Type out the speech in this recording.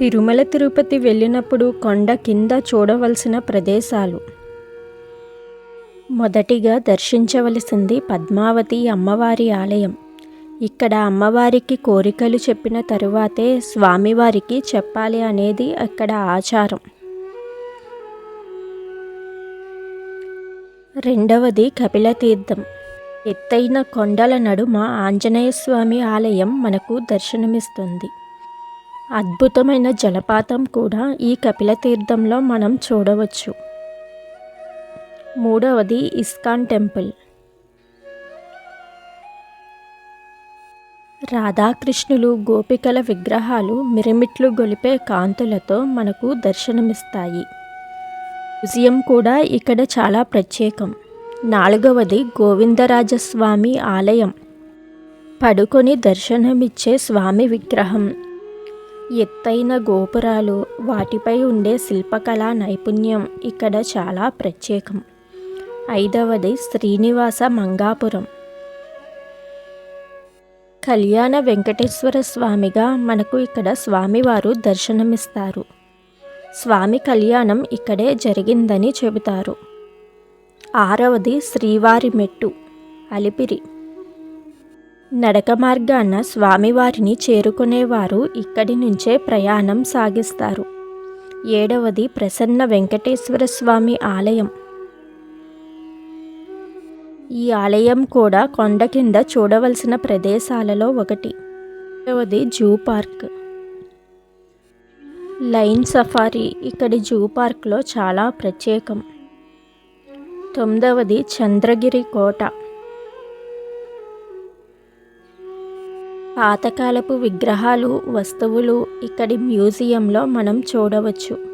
తిరుమల తిరుపతి వెళ్ళినప్పుడు కొండ కింద చూడవలసిన ప్రదేశాలు. మొదటిగా దర్శించవలసింది పద్మావతి అమ్మవారి ఆలయం. ఇక్కడ అమ్మవారికి కోరికలు చెప్పిన తరువాతే స్వామివారికి చెప్పాలి అనేది అక్కడ ఆచారం. రెండవది కపిలతీర్థం. ఎత్తైన కొండల నడుమ ఆంజనేయ స్వామి ఆలయం మనకు దర్శనమిస్తుంది. అద్భుతమైన జలపాతం కూడా ఈ కపిలతీర్థంలో మనం చూడవచ్చు. మూడవది ఇస్కాన్ టెంపుల్. రాధాకృష్ణులు గోపికల విగ్రహాలు మిరిమిట్లు గొలిపే కాంతులతో మనకు దర్శనమిస్తాయి. మ్యూజియం కూడా ఇక్కడ చాలా ప్రత్యేకం. నాలుగవది గోవిందరాజస్వామి ఆలయం. పడుకొని దర్శనమిచ్చే స్వామి విగ్రహం. ఎత్తైన గోపురాలు వాటిపై ఉండే శిల్పకళా నైపుణ్యం ఇక్కడ చాలా ప్రత్యేకం. ఐదవది శ్రీనివాస మంగాపురం. కళ్యాణ వెంకటేశ్వర స్వామిగా మనకు ఇక్కడ స్వామివారు దర్శనమిస్తారు. స్వామి కళ్యాణం ఇక్కడే జరిగిందని చెబుతారు. ఆరవది శ్రీవారి మెట్టు అలిపిరి. నడక మార్గాన స్వామివారిని చేరుకునేవారు ఇక్కడి నుంచే ప్రయాణం సాగిస్తారు. ఏడవది ప్రసన్న వెంకటేశ్వర స్వామి ఆలయం. ఈ ఆలయం కూడా కొండ కింద చూడవలసిన ప్రదేశాలలో ఒకటి. ఏడవది జూ పార్క్. లైన్ సఫారీ ఇక్కడి జూ పార్క్లో చాలా ప్రత్యేకం. తొమ్మిదవది చంద్రగిరి కోట. పాతకాలపు విగ్రహాలు వస్తువులు ఇక్కడి మ్యూజియంలో మనం చూడవచ్చు.